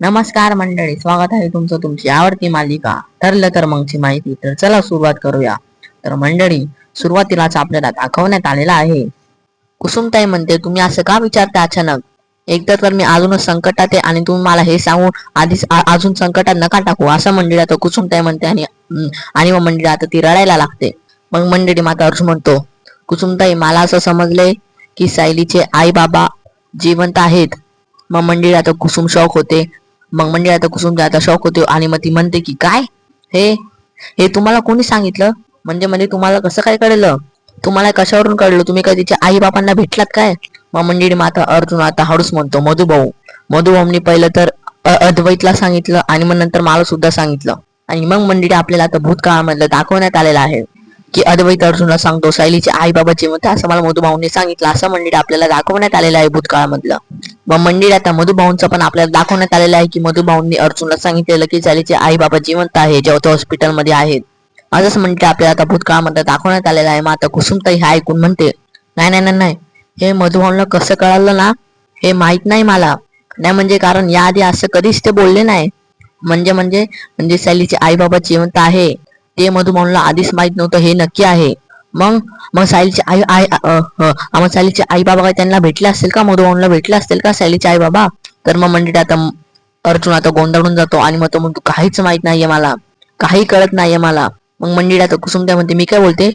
नमस्कार मंडळी स्वागत आहे तुमचं तुमची आवडती मालिका ठरलं तर मगची माहिती. तर चला सुरुवात करूया. तर मंडळी सुरुवातीलाच आपल्याला दाखवण्यात आलेला आहे. कुसुमताई म्हणते तुम्ही असं का विचारता अचानक? एकदा तर मी अजूनच संकटात आहे आणि तुम्ही मला हे सांगून आधीच अजून संकटात नका टाकू. असं मंडळी आता कुसुमताई म्हणते आणि आणि मग मंडळी आता ती रडायला लागते. मग मंडळी माता अर्जुन म्हणतो कुसुमताई मला असं समजलंय की सायलीचे आई बाबा जिवंत आहेत. मग मंडळी आता कुसुम शॉक होते. मग मंडळी आता कुसुम आता शॉक होते आणि मग ती म्हणते की काय? हे? हे तुम्हाला कोणी सांगितलं? म्हणजे म्हणजे तुम्हाला कसं काय कळलं? तुम्हाला कशावरून कळलं? तुम्ही काय तिच्या आई बापांना भेटलात काय? मग मंडळी माता अर्जुन आता हळूच म्हणतो मधुभाऊ मधुभाऊनी पहिलं तर अद्वैतला सांगितलं आणि मग नंतर मला सुद्धा सांगितलं. आणि मग मंडळी आपल्याला आता भूतकाळामधलं दाखवण्यात आलेलं आहे. की अद्वैत अर्जुनला सांगतो सायलीचे आई बाबा जिवंत असं मला मधुभाऊंनी सांगितलं असं मंडळ आपल्याला दाखवण्यात आलेलं आहे भूतकाळामधलं. मग मंदिर आता मधुभाऊंचं पण आपल्याला दाखवण्यात आलेलं आहे की मधुभाऊंनी अर्जुनला सांगितलेलं की सायलीचे आई बाबा जिवंत आहे जेव्हा ते हॉस्पिटलमध्ये आहेत असंच म्हणते आपल्याला आता भूतकाळामध्ये दाखवण्यात आलेलं आहे मग आता कुसुमताई हे ऐकून म्हणते नाही नाही नाही नाही हे मधुभाऊंना कसं कळालं ना हे माहीत नाही मला. नाही म्हणजे कारण याआधी असं कधीच ते बोलले नाही. म्हणजे म्हणजे म्हणजे सॅलीचे आई बाबा जिवंत आहे ते मधुभाऊंना आधीच माहीत नव्हतं हे नक्की आहे. मग मग सायलीचे आई आई मग सायलीचे आई बाबा काय त्यांना भेटले असतील का? मधुभाऊंना भेटले असतील का सायलीचे आई बाबा तर मग म्हणजे आता अर्जुन आता गोंधळून जातो आणि मग तो म्हणतो काहीच माहीत नाहीये मला. काही कळत नाहीये मला. मग मंडळी आता कुसुमताई म्हणते मी काय बोलते?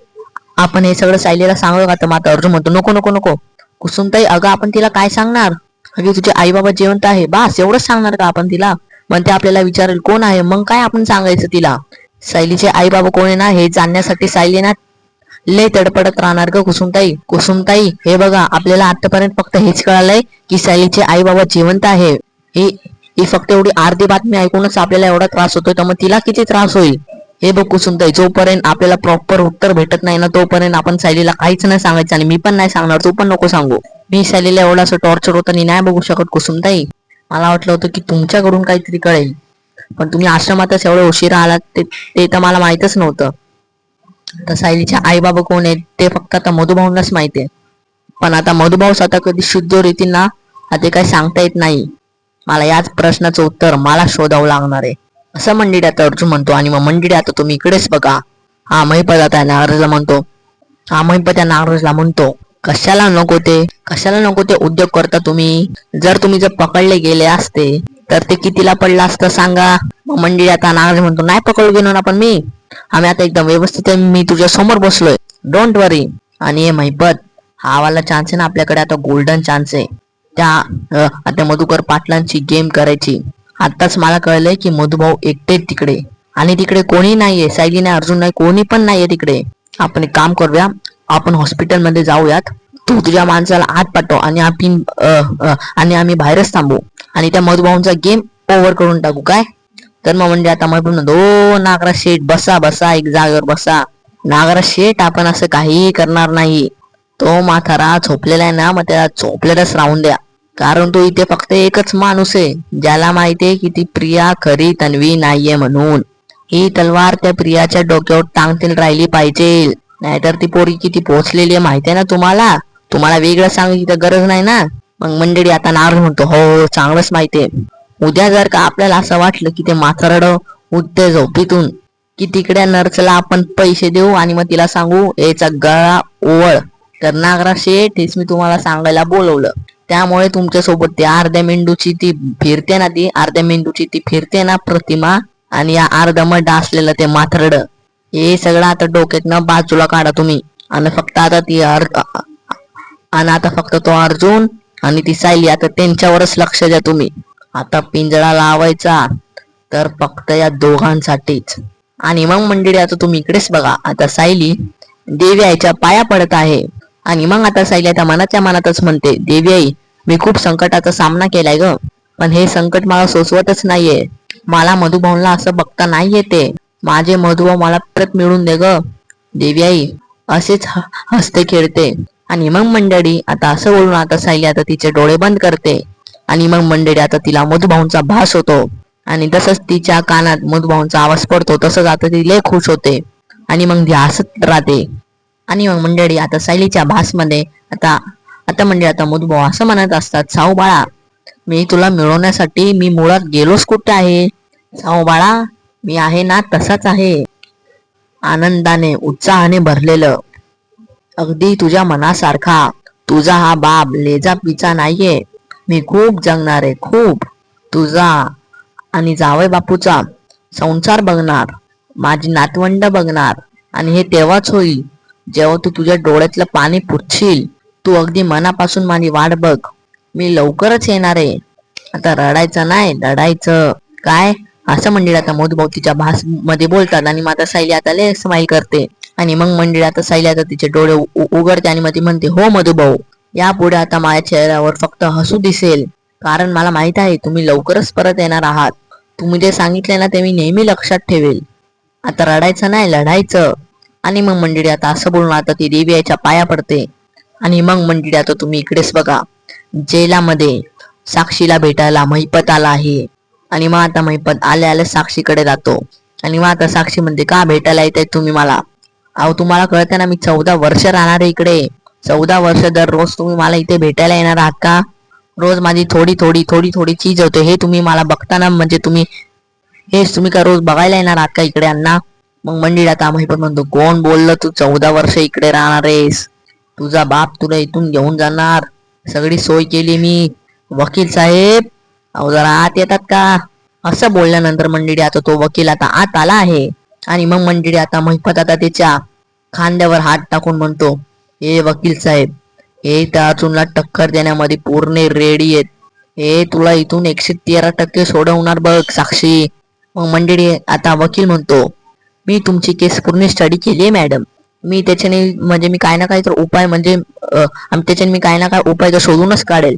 आपण हे सगळं सायलीला सांगू का? तर मग आता अर्जुन म्हणतो नको नको नको. कुसुमताई अगं आपण तिला काय सांगणार? अगे तुझे आई बाबा जिवंत आहे. बास एवढंच सांगणार का आपण तिला? मग ते आपल्याला विचारेल कोण आहे? मग काय आपण सांगायचं तिला? सायलीचे आई बाबा कोण आहे ना हे जाणण्यासाठी सायली ना लय तडपडत राहणार ग कुसुमताई. कुसुमताई हे बघा आपल्याला आतापर्यंत फक्त हेच कळालंय की सायलीचे आई बाबा जिवंत आहे. ही ही फक्त एवढी अर्धी बातमी ऐकूनच आपल्याला एवढा त्रास होतोय तर मग तिला किती त्रास होईल? हे बघ कुसुमताई जोपर्यंत आपल्याला प्रॉपर उत्तर भेटत नाही ना तोपर्यंत आपण सायलीला काहीच नाही सांगायचं आणि मी पण नाही सांगणार तू पण नको सांगू. मी सायलीला एवढा असं टॉर्चर होतं नाही बघू शकत कुसुमताई. मला वाटलं होतं की तुमच्याकडून काहीतरी कळेल. पण तुम्ही आश्रमातच एवढं उशिरा आलात ते ते तर मला माहितच नव्हतं. तर सायलीच्या आई बाबा कोण आहेत ते फक्त आता मधुभाऊंनाच माहिती आहे. पण आता मधुभाऊ स्वतः कधी शुद्ध रीतींना आता ते काही सांगता येत नाही. मला याच प्रश्नाचं उत्तर मला शोधावं लागणार आहे. असं मंडिडे आता अर्जुन म्हणतो आणि मग मंडिडे आता तुम्ही इकडेच बघा. हा महिपत आता नागराजला म्हणतो. हा महिपत त्या नागराजला म्हणतो कशाला नको ते? कशाला नको ते उद्योग करता तुम्ही? जर तुम्ही जर पकडले गेले असते तर ते कितीला पडला असतं सांगा. मग आता नागराज म्हणतो नाही पकडू घेणार आपण मी. आम्ही आता एकदम व्यवस्थित आहे. मी तुझ्या समोर बसलोय. डोंट वरी आणि हे महिपत हा वाला चान्स आहे ना आपल्याकडे आता गोल्डन चान्स आहे. त्या आता मधुकर पाटलांची गेम करायची. आताच मला कळलंय की मधुभाऊ एकटेच तिकडे. आणि तिकडे कोणी नाहीये. सायली नाही अर्जुन नाही कोणी पण नाहीये तिकडे. आपण एक काम करूया. आपण हॉस्पिटलमध्ये जाऊयात. तू तुझ्या माणसाला आत पाठव आणि आपण आणि आम्ही बाहेरच थांबू. आणि त्या मधुभाऊंचा गेम ओव्हर करून टाकू काय? तर मग म्हणजे आता मग म्हणतो ओ नागरा शेठ बसा बसा एक जागेवर बसा. नागरा शेठ आपण असं काहीही करणार नाही. तो माथारा झोपलेला आहे ना मग त्याला झोपलेलाच राहून द्या. कारण तो इथे फक्त एकच माणूस आहे ज्याला माहितीये की ती प्रिया खरी तन्वी नाहीये म्हणून. ही तलवार त्या प्रियाच्या डोक्यावर टांगतील राहिली पाहिजे. नाहीतर ती पोरी किती पोहोचलेली आहे माहिती आहे ना तुम्हाला? तुम्हाला वेगळं सांगायची तर गरज नाही ना? मग मंडळी आता नारळ म्हणतो हो हो चांगलंच माहितीये उद्या जर का आपल्याला असं वाटलं की ते म्हातारड उठते झोपीतून की तिकड्या नर्सला आपण पैसे देऊ आणि मग तिला सांगू याचा गळा ओवळ. तर नागरा शेठ हेच मी तुम्हाला सांगायला बोलवलं. त्यामुळे तुमच्यासोबत ती अर्ध्या मेंदूची ती फिरते ना ती अर्ध्या मेंदूची ती फिरते ना प्रतिमा आणि या अर्धमट असलेलं ते माथरड. हे सगळं आता डोक्यातनं बाजूला काढा तुम्ही. आणि फक्त आता ती अर्ध आणि आता फक्त तो अर्जुन आणि ती सायली आता त्यांच्यावरच लक्ष द्या तुम्ही. आता पिंजरा लावायचा तर फक्त या दोघांसाठीच. आणि मग मंडळी आता तुम्ही इकडेच बघा. आता सायली देवी आईच्या पाया पडत आहे. आणि मग आता सायली आता मनाच्या मनातच म्हणते देवी आई मी खूप संकटाचा सामना केलाय ग. पण हे संकट मला सोसवतच नाहीये. मला मधुभाऊला असं बघता नाही येते. माझे मधुभाऊ मला परत मिळून दे ग. देवी आई असेच ह- हसते खेळते. आणि मग मंडळी आता असं बोलून आता सायली आता तिचे डोळे बंद करते. आणि मग मंडळी आता तिला मधुभाऊंचा भास होतो. आणि तसंच तिच्या कानात मधुभाऊंचा आवाज पडतो. तसंच आता ती लय खुश होते. आणि मग ती हसत राहते. आणि मग मंडळी आता सायलीच्या भासमध्ये आता आता म्हणजे आता मधुभाऊ असं म्हणत असतात साऊ बाळा मी तुला मिळवण्यासाठी मी मुळात गेलोच कुठे आहे? साऊ बाळा मी आहे ना तसाच आहे. आनंदाने उत्साहाने भरलेलं. अगदी तुझ्या मनासारखा. तुझा हा बाप लेजा पिचा नाहीये. मी खूप जगणार आहे खूप. तुझा. आणि जावय बापूचा. संसार बघणार. माझी नातवंड बघणार. आणि हे तेव्हाच होईल जेव्हा तू तुझ्या डोळ्यातलं पाणी पुरशील. तू अगदी मनापासून माझी वाट बघ. मी लवकरच येणार आहे. आता रडायचं नाही रडायचं. काय? असं मंडळी आता मोदूभाऊ भासमध्ये बोलतात आणि माता सायली आता लय स्माईल करते. आणि मग मंडळी आता सायली आता तिचे डोळे उ- उघडते आणि मग ती म्हणते हो मधुभाऊ यापुढे आता माझ्या चेहऱ्यावर फक्त हसू दिसेल. कारण मला माहीत आहे तुम्ही लवकरच परत येणार आहात. तुम्ही जे सांगितले ना ते मी नेहमी लक्षात ठेवेल. आता रडायचं नाही लढायचं. आणि मग मंडळी आता असं बोलून आता ती देवी याच्या पाया पडते. आणि मग मंडळी आता तुम्ही इकडेच बघा. जेलामध्ये साक्षीला भेटायला महिपत आला आहे. आणि मग आता महिपत आले आले साक्षीकडे जातो. आणि मग आता साक्षी म्हणते का भेटायला येत तुम्ही मला? अहो तुम्हाला कळते ना मी चौदा वर्ष राहणार आहे इकडे. चौदा वर्ष दररोज तुम्ही मला इथे भेटायला येणार आहात का? रोज माझी थोडी थोडी थोडी थोडी चीज होते. हे तुम्ही मला बघताना म्हणजे तुम्ही हेच तुम्ही का रोज बघायला येणार आहात का इकडे अण्णा? मग मंडळी आता महिपत पण म्हणतो कोण बोललं तू चौदा वर्ष इकडे राहणार आहेस? तुझा बाप तुला इथून घेऊन जाणार. सगळी सोय केली मी. वकील साहेब अहो जरा आत येतात का? असं बोलल्यानंतर मंडळी आता तो वकील आता आत आला आहे. आणि मग मंडळी आता महिपत आता त्याच्या खांद्यावर हात टाकून म्हणतो हे वकील साहेब हे त्या अजूनला टक्कर देण्यामध्ये पूर्ण रेडी आहेत. हे तुला इथून एकशे तेरा टक्के सोडवणार बघ साक्षी. मग मंडळी आता वकील म्हणतो मी तुमची केस पूर्ण स्टडी केली आहे मॅडम मी त्याच्याने म्हणजे मी काय ना काय तर उपाय म्हणजे अं, त्याच्याने मी काय ना काय उपाय तर शोधूनच काढेल.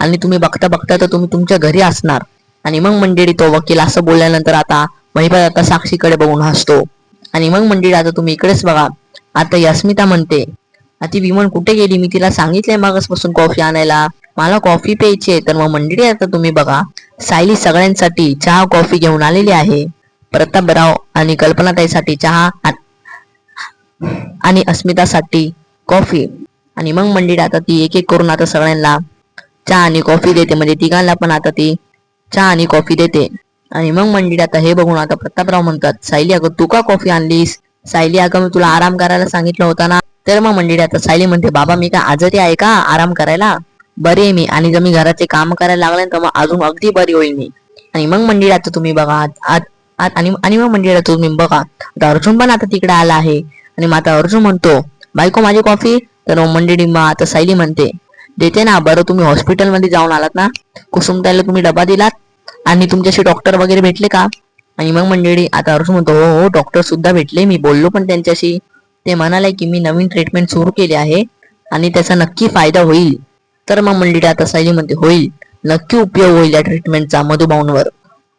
आणि तुम्ही बघता बघता तर तुम्ही तुमच्या घरी असणार. आणि मग मंडळी तो वकील असं बोलल्यानंतर आता महिपत आता साक्षीकडे बघून हसतो. आणि मग मंडळी आता तुम्ही इकडेच बघा. आता यस्मिता म्हणते आता ती विमन कुठे गेली? मी तिला सांगितलंय मागसपासून कॉफी आणायला. मला कॉफी प्यायची आहे तर मग मंडळी आता तुम्ही बघा. सायली सगळ्यांसाठी चहा कॉफी घेऊन आलेली आहे. प्रतापराव आणि कल्पनाताईसाठी चहा आणि अस्मितासाठी कॉफी. आणि मग मंडळी आता ती एक एक करून आता सगळ्यांना चहा आणि कॉफी देते. म्हणजे तिघांना पण आता ती चहा आणि कॉफी देते. आणि मग मंडळी आता हे बघून आता प्रतापराव म्हणतात सायली अगं तू का कॉफी आणलीस? सायली अगं मी तुला आराम करायला सांगितलं होतं ना. तर मग मंडळी आता सायली म्हणते बाबा मी काय आजारी आहे का? आराम करायला? बरी आहे मी. आणि जर मी घराचे काम करायला लागले तर मग अजून अगदी बरी होईल मी. आणि मग मंडळी आता तुम्ही बघा आणि आणि मग मंडळी आता तुम्ही बघा आता अर्जुन पण आता तिकडे आला आहे. आणि मग आता अर्जुन म्हणतो बायको माझी कॉफी तर मग मंडळी मग आता सायली म्हणते देते ना बरं तुम्ही हॉस्पिटलमध्ये जाऊन आलात ना? कुसुमताईला तुम्ही डबा दिलात? आणि तुमच्याशी डॉक्टर वगैरे भेटले का? आणि मग मंडळी आता अर्जुन म्हणतो हो हो डॉक्टर सुद्धा भेटले मी बोललो पण त्यांच्याशी. ते म्हणाले की मी नवीन ट्रीटमेंट सुरू केली आहे आणि त्याचा नक्की फायदा होईल. तर मग मंडळी आता सायली म्हणते होईल. नक्की उपयोग होईल या ट्रीटमेंटचा मधुभाऊंवर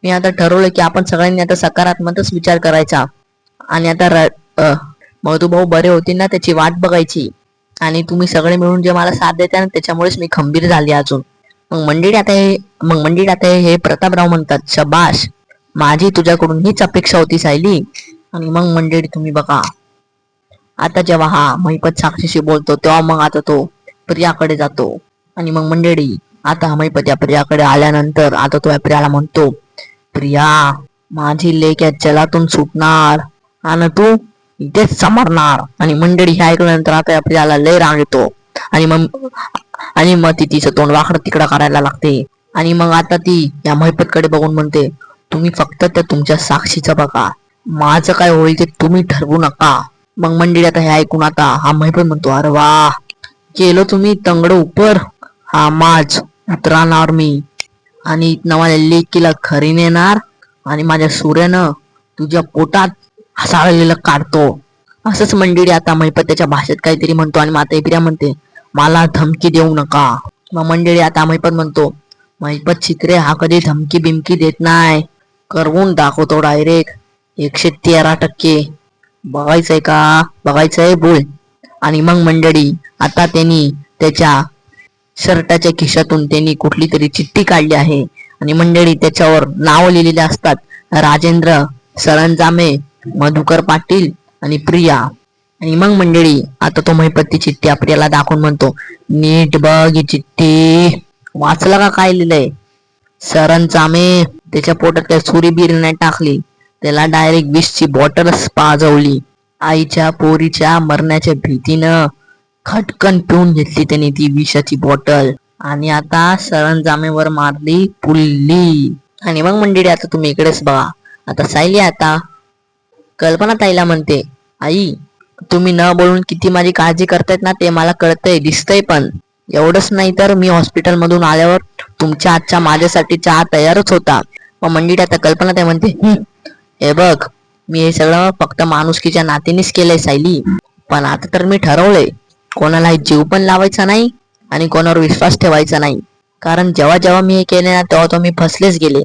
मी आता ठरवलं की आपण सगळ्यांनी आता सकारात्मकच विचार करायचा. आणि आता मधुभाऊ बरे होतील ना त्याची वाट बघायची. आणि तुम्ही सगळे मिळून जे मला साथ देता ना त्याच्यामुळेच मी खंबीर झाली अजून. मग मंडळी आता हे मग मंडळी आता हे- प्रतापराव म्हणतात शबाश माझी तुझ्याकडून हीच अपेक्षा होती सायली. आणि मग मंडळी तुम्ही बघा. आता जेव्हा हा महिपत साक्षीशी बोलतो तेव्हा मग आता तो प्रियाकडे जातो. आणि मग मंडळी आता महिपत या प्रियाकडे आल्यानंतर आता तो या प्रियाला म्हणतो प्रिया माझी लेख या जलातून सुटणार. आणि तू इथेच समरणार. आणि मंडळी हे ऐकल्यानंतर आता आपल्याला लय राग येतो. आणि मग आणि मग ती तिचं तोंड वाकड तिकडं करायला लागते. आणि मग आता ती या महिपतकडे बघून म्हणते तुम्ही फक्त त्या तुमच्या साक्षीचं बघा. माझं काय होईल ते तुम्ही ठरवू नका. मग मंडळी आता हे ऐकून आता हा महिपत म्हणतो अरे वा! केलं तुम्ही तंगड उपर. हा माझ उतराणार मी. आणि इथनं माझ्या लेकीला खरी नेणार आणि माझ्या सूर्यानं तुझ्या पोटात हसाळलेलं काढतो. असंच मंडळी आता महिपत त्याच्या भाषेत काहीतरी म्हणतो आणि माता इप्रिया म्हणते मला धमकी देऊ नका. मग मंडळी आता महिपत म्हणतो महिपत चित्रे हा कधी धमकी बिमकी देत नाही. करवून दाखवतो डायरेक्ट. एकशे तेरा टक्के. बघायचंय का? बघायचंय बोल. आणि मग मंडळी आता त्यांनी त्याच्या शर्टाच्या खिशातून त्यांनी कुठली तरी चिठ्ठी काढली आहे. आणि मंडळी त्याच्यावर नाव लिहिलेले असतात राजेंद्र सरंजामे मधुकर पाटील आणि प्रिया. आणि मग मंडळी आता तो महिपती चिठ्ठी आपल्याला दाखवून म्हणतो नीट बघ ही चिठ्ठी. वाचला का काय लिहिलंय? सरंजामे त्याच्या पोटात काय सुरी बिरी नाही टाकली. त्याला डायरेक्ट विषची बॉटल पाजवली. आईच्या पोरीच्या मरण्याच्या भीतीनं खटकन पिऊन घेतली त्याने ती विषाची बॉटल. आणि आता सरंजामेवर मारली पुल्ली. आणि मग मंडळी आता तुम्ही इकडेच बघा. आता सायली आता. कल्पना ताईला म्हणते आई तुम्ही न बोलून किती माझी काळजी करतायत ना ते मला कळतंय दिसतंय पण. एवढंच नाही तर मी हॉस्पिटल मधून आल्यावर तुमच्या आजच्या माझ्यासाठी चहा तयारच होता. मग मंडळी आता कल्पना ताई म्हणते हे बघ मी हे सगळं फक्त माणुसकीच्या नातीनेच केलंय सायली. पण आता तर मी ठरवलंय कोणालाही जीव पण लावायचा नाही आणि कोणावर विश्वास ठेवायचा नाही. कारण जेव्हा जेव्हा मी हे केले ना तेव्हा तेव्हा मी फसलेच गेले.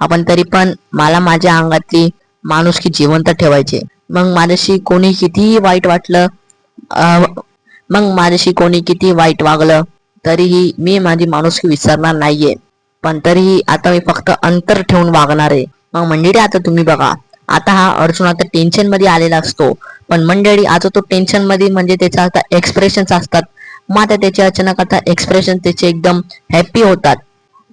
आपण तरी पण मला माझ्या अंगातली माणुसकी जिवंत ठेवायचे. मग माझ्याशी कोणी कितीही वाईट वाटलं मग माझ्याशी कोणी किती वाईट वागलं तरीही मी माझी माणुसकी विसरणार नाहीये. पण तरीही आता मी फक्त अंतर ठेवून वागणार. आहे मग मंडळी आता तुम्ही बघा आता हा अर्जुन आता टेन्शनमध्ये आलेला असतो. पण मंडळी आता तो टेन्शनमध्ये म्हणजे त्याचा आता एक्सप्रेशन असतात. मग आता त्याचे अचानक आता एक्सप्रेशन त्याचे एकदम हॅप्पी होतात.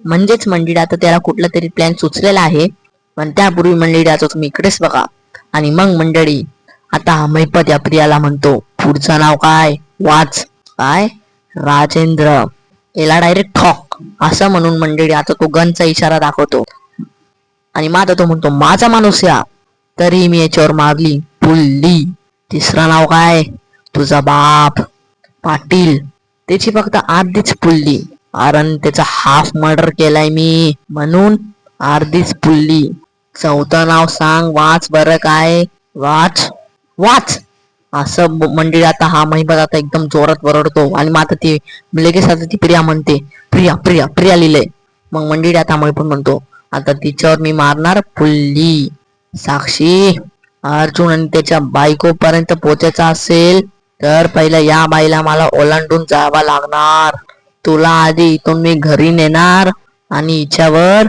म्हणजेच मंडळी आता त्याला कुठला तरी प्लॅन सुचलेला आहे. पण त्यापूर्वी मंडळी आता तुम्ही इकडेच बघा. आणि मग मंडळी आता हा मैपत या प्रियाला म्हणतो पुढचं नाव काय? वाच. काय? राजेंद्र. याला डायरेक्ट ठॉक. असं म्हणून मंडळी आता तो गनचा इशारा दाखवतो. आणि मग आता तो म्हणतो माझा माणूस या. तरी मी याच्यावर मारली पुल्ली. तिसरं नाव काय? तुझा बाप. पाटील. त्याची फक्त आधीच पुल्ली. कारण त्याचा हाफ मर्डर केलाय मी. म्हणून अर्धीच पुल्ली. चौथं नाव सांग वाच बरं काय? वाच? वाच! असं ब- मंडळी आता हा महिमा आता एकदम जोरात वरडतो. आणि मग आता ती लगेच आता ती प्रिया म्हणते प्रिया प्रिया प्रिया लिहिलंय मग मंडळी आता पण म्हणतो आता तिच्यावर मी मारणार पुल्ली. साक्षी अर्जुन आणि त्याच्या बायको पर्यंत पोचायचा असेल तर पहिला या बाईला मला ओलांडून जावा लागणार. तुला आधी इथून मी घरी नेणार आणि हिच्यावर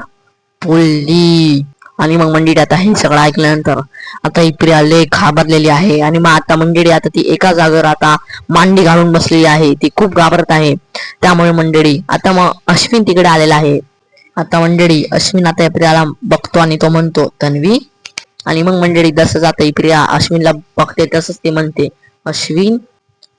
पुल्ली आणि मग मंडळी आता हे सगळं ऐकल्यानंतर आता ही प्रिया लय घाबरलेली आहे. आणि मग आता मंडळी आता ती एका जागेवर आता मांडी घालून बसलेली आहे. ती खूप घाबरत आहे. त्यामुळे मंडळी आता मग अश्विन तिकडे आलेला आहे. आता मंडळी अश्विन आता प्रियाला बघतो आणि तो म्हणतो तन्वी. आणि मग मंडळी जसं आता ही प्रिया अश्विनला बघते तसंच ती म्हणते अश्विन.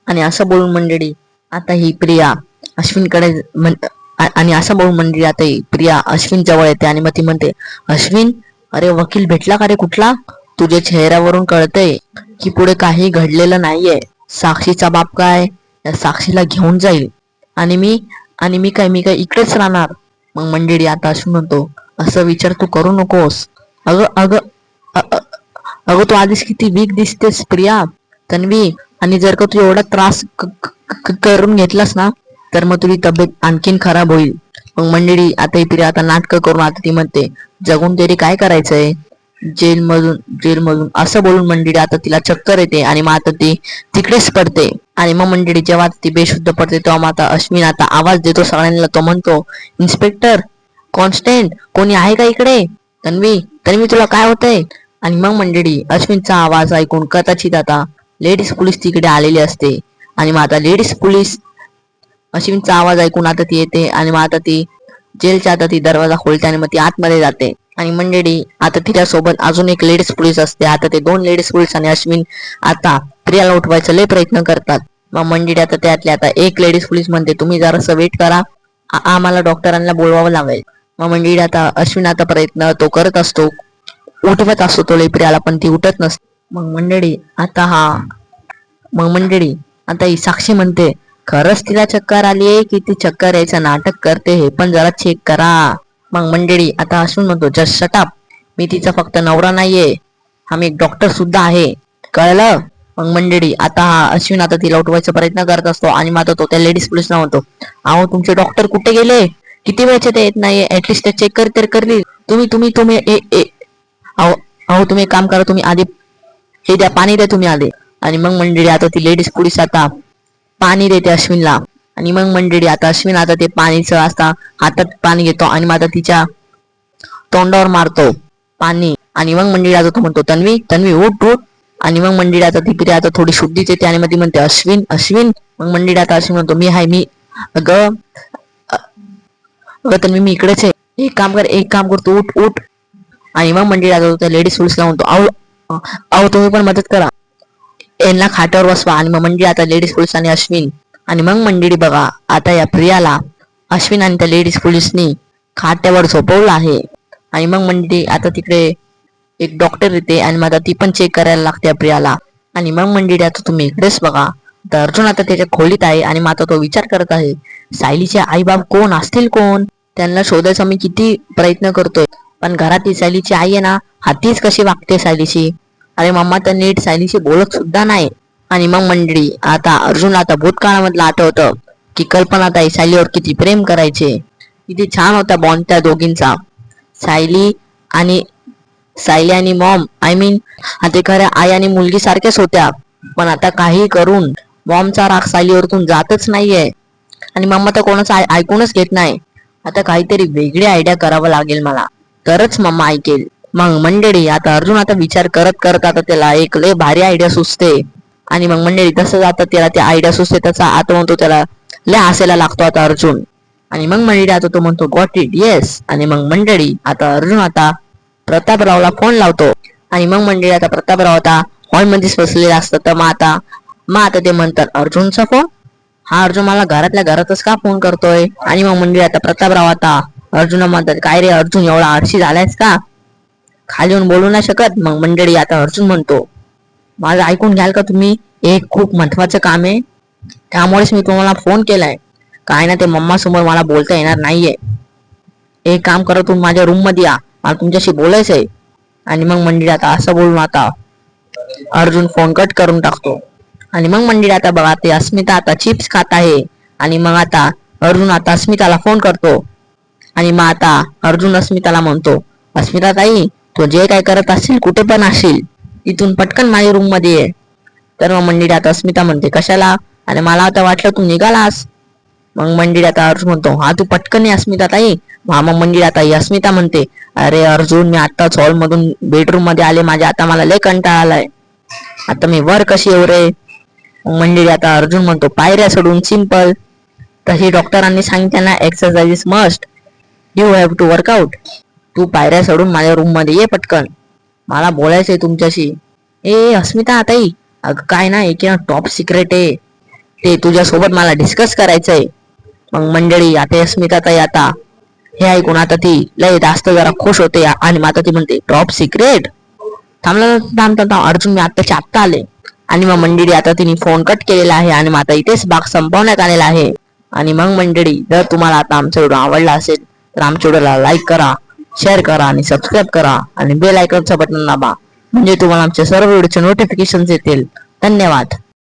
आणि असं बोलून मंडळी आता ही प्रिया अश्विनकडे म्हण- आणि असं बघून मंडळी आता प्रिया अश्विन जवळ येते आणि मग ती म्हणते अश्विन अरे वकील भेटला का रे कुठला? तुझ्या चेहऱ्यावरून कळतंय की पुढे काही घडलेलं नाहीये. साक्षीचा बाप काय? या साक्षीला घेऊन जाईल. आणि मी आणि मी काय मी काय इकडेच राहणार? मग मंडळी आता अश्विन म्हणतो असं विचार तू करू नकोस. अगं अगं अगं तू आधीच किती वीक दिसतेस प्रिया. तन्वी आणि जर का तू एवढा त्रास करून घेतलास ना तर मग तुझी तब्येत आणखीन खराब होईल. मग मंडळी आता ही आता नाटकं करून आता ती म्हणते जगून तरी काय करायचंय? जेल मधून जेल मधून असं बोलून मंडळी आता तिला चक्कर येते आणि मग आता ती तिकडेच पडते. आणि मग मंडळी जेव्हा ती बेशुद्ध पडते तेव्हा मग आता अश्विन आता आवाज देतो सगळ्यांना तो म्हणतो इन्स्पेक्टर कॉन्स्टंट कोणी आहे का इकडे? तन्वी तन्वी तुला काय होतंय? आणि मग मंडळी अश्विनचा आवाज ऐकून कदाचित आता लेडीज पोलीस तिकडे आलेली असते. आणि मग आता लेडीज पोलीस अश्विनचा आवाज ऐकून आता ती येते आणि मग आता ती जेलच्या आता ती दरवाजा खोलते आणि मग ती आतमध्ये जाते. आणि मंडळी आता तिच्या सोबत अजून एक लेडीज पोलीस असते. आता ते दोन लेडीज पोलीस आणि अश्विन आता प्रियाला उठवायचा लय प्रयत्न करतात. मग मंडळी आता त्यातले आता एक लेडीज पोलीस म्हणते तुम्ही जरासं वेट करा. आम्हाला डॉक्टरांना बोलवावं लागेल. मग मंडळी आता अश्विन आता प्रयत्न तो करत असतो. उठवत असतो तो लेप्रियाला पण ती उठत नसते. मग मंडळी आता हा मग मंडळी आता ही साक्षी म्हणते खरंच तिला चक्कर आली आहे की ती चक्कर यायचं नाटक करते हे पण जरा चेक करा. मग मंडळी आता अश्विन म्हणतो जस्ट शटाप मी तिचा फक्त नवरा नाहीये. हा मी एक डॉक्टर सुद्धा आहे. कळलं? मग मंडळी आता हा अश्विन आता तिला उठवायचा प्रयत्न करत असतो आणि मात्र तो त्या लेडीज पोलिसला म्हणतो अहो तुमचे डॉक्टर कुठे गेले? किती वेळचे ते येत नाही ऍटलिस्ट ते चेक कर तर करली तुम्ही तुम्ही तुम्ही ए अहो अहो तुम्ही एक काम करा तुम्ही आधी हे द्या पाणी द्या तुम्ही आधी. आणि मग मंडळी आता ती लेडीज पोलीस आता पाणी देते अश्विनला. आणि मग मंडळी आता अश्विन आता ते पाणीचं असता हातात पाणी घेतो आणि मग आता तिच्या तोंडावर मारतो पाणी. आणि मग मंडळी आता तो म्हणतो तन्वी तन्वी उठ उठ. आणि मग मंडळी आता ती प्रिया आता थोडी शुद्धीच येते आणि मग ती म्हणते अश्विन अश्विन. मग मंडळी आता अश्विन म्हणतो मी हाय मी अगं अगं तन्वी मी इकडेच आहे. एक काम कर एक काम कर तू उठ उठ. आणि मग मंडळी आता लेडीज पोलिसला म्हणतो आहो अहो तुम्ही पण मदत करा. यांना खाटावर बसवा आणि मग म्हणजे आता लेडीज पोलीस आणि अश्विन. आणि मग मंडळी बघा आता या प्रियाला अश्विन आणि त्या लेडीज पोलीसनी खाट्यावर झोपवलं आहे. आणि मग मंडळी आता तिकडे एक डॉक्टर येते आणि मग आता ती पण चेक करायला लागते या प्रियाला. आणि मग मंडळी आता तुम्ही इकडेच बघा. तर अर्जुन आता त्याच्या खोलीत आहे आणि मग आता तो विचार करत आहे सायलीचे आई बाप कोण? असतील कोण? त्यांना शोधायचा मी किती प्रयत्न करतोय. पण घरात सायलीची आई आहे ना हातीच कशी वागते सायलीची? अरे मम्मा तर नीट सायलीशी बोलत सुद्धा नाही. आणि मग मंडळी आता अर्जुनला आता भूतकाळामधलं आठवतं की कल्पना ताई सायलीवर किती प्रेम करायचे. किती छान होता बॉन्ड त्या दोघींचा. सायली आणि सायली आणि मॉम आय मीन आता खऱ्या आई आणि मुलगी सारख्याच होत्या. पण आता काही करून मॉमचा राग सायलीवरतून जातच नाहीये. आणि मम्मा तर कोणाचं ऐकूनच घेत नाही. आता काहीतरी वेगळी आयडिया करावं लागेल मला. तरच मम्मा ऐकेल. मग मंडळी आता अर्जुन आता विचार करत करत आता त्याला एक लय भारी आयडिया सुचते. आणि मग मंडळी तसंच आता त्याला त्या आयडिया सुचते त्याचा आता म्हणतो त्याला लय हसायला लागतो आता अर्जुन. आणि मग मंडळी आता तो म्हणतो गॉट इट येस आणि मग मंडळी आता अर्जुन आता प्रतापरावला फोन लावतो. आणि मग मंडळी आता प्रतापराव आता हॉलमध्येच बसलेला असतं. तर मग आता मग आता ते म्हणतात अर्जुनचा फोन हा अर्जुन मला घरातल्या घरातच का फोन करतोय? आणि मग मंडळी आता प्रतापराव आता अर्जुन म्हणतात काय रे अर्जुन एवढा आळशी झालायस का? खाली येऊन बोलू नाही शकत. मग मंडळी आता अर्जुन म्हणतो माझं ऐकून घ्याल का तुम्ही? एक खूप महत्वाचं काम आहे. त्यामुळेच मी तुम्हाला फोन केलाय. काय ना ते मम्मा समोर मला बोलता येणार नाहीये. एक काम करा तुम्ही माझ्या रूममध्ये या. मला तुमच्याशी बोलायचंय. आणि मग मंडळी आता असं बोलून आता अर्जुन फोन कट करून टाकतो. आणि मग मंडळी आता बघा ते अस्मिता आता चिप्स खात आहे. आणि मग आता अर्जुन आता अस्मिताला फोन करतो. आणि मग आता अर्जुन अस्मिताला म्हणतो अस्मिता ताई तो जे काय करत असेल कुठे पण असशील इथून पटकन माझ्या रूममध्ये ये. तर मग मंडळी आता अस्मिता म्हणते कशाला? आणि मला आता वाटलं तू निघालास. मग मंडळी आता अर्जुन म्हणतो हा तू पटकन ये अस्मिता ताई. हा मग मंडळी आता अस्मिता म्हणते अरे अर्जुन मी आत्ताच हॉल मधून बेडरूममध्ये आले माझ्या आता मला लय कंटाळा आलाय. आता मी वर कशी येऊ रे? मग मंडळी आता अर्जुन म्हणतो पायऱ्या सोडून सिंपल तशी डॉक्टरांनी सांगितलं ना exercise must you have to workout तू पायऱ्या सोडून माझ्या रूममध्ये ये पटकन. मला बोलायचंय तुमच्याशी. ए अस्मिता ताई अगं काय ना एक टॉप सिक्रेट आहे. ते तुझ्यासोबत मला डिस्कस करायचंय. मग मंडळी आता अस्मिता ताई आता. हे ऐकून आता ती लय जास्त जरा खुश होते आणि मग आता ती म्हणते टॉप सिक्रेट थांबला थांबता थांब थांब अर्जुन मी आत्ताच्या आत्ता आले. आणि मग मंडळी आता तिने फोन कट केलेला आहे आणि मग आता इथेच भाग संपवण्यात आलेला आहे. आणि मग मंडळी जर तुम्हाला आता आमचा व्हिडिओ आवडला असेल तर आमच्या व्हिडिओला लाईक करा. शेअर करा आणि सबस्क्राईब करा आणि बेल आयकॉनचं बटन दाबा. म्हणजे तुम्हाला आमचे सर्व व्हिडिओचे नोटिफिकेशन येतील. धन्यवाद.